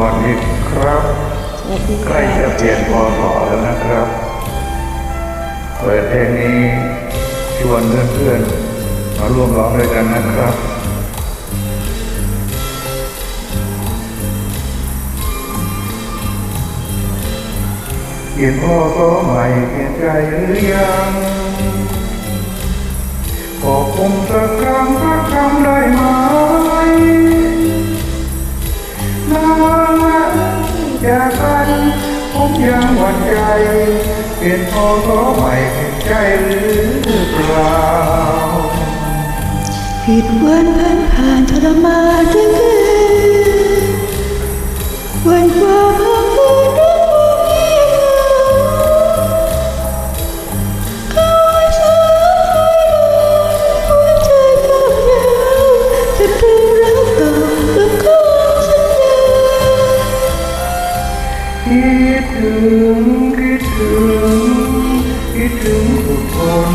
วัสดีครับสวัสดีใกล้จะเปลี่ยนพศแล้วนะครับ เปิดเพลงนี้ชวนเพื่อนๆมาร่วมร้องด้วยกันนะครับเปลี่ยนพศใหม่เปลี่ยนใจหรือยังบอกผมสักครั้ง วันใจเป็นพอสอใหม่เป็นใจหรือเปล่าผิดเวันเพื่อนผ่านทรมานทั้งคืนวันควา คิดถึงคิดถึงคิดถึงทุกคน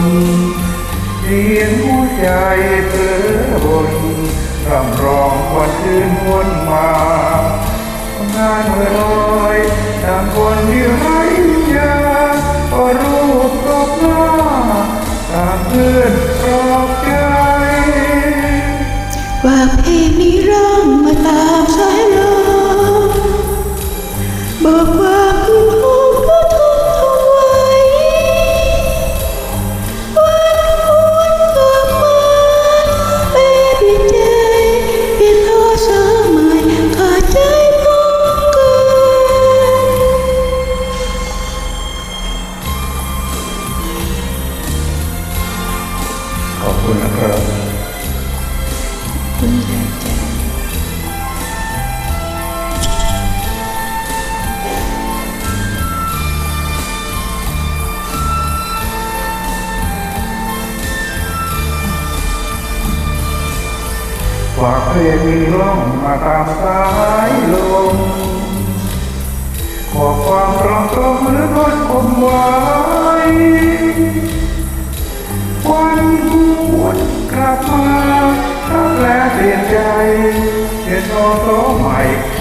เสียงหัวใจเพ้อบนรำร้องวันคืนวนมางานเมื่อลอยดังคนที่ไร้วิญญาณก็รูปตบหน้าตามเพื่อนปลอ คุณนะครับ คุณยายใจ ฝากเพลงมีล่องมาตามสายลมขอความรักตรงหรือค ลับมารักและเปลี่ยนใจเปลี่ยนโอโตใหม่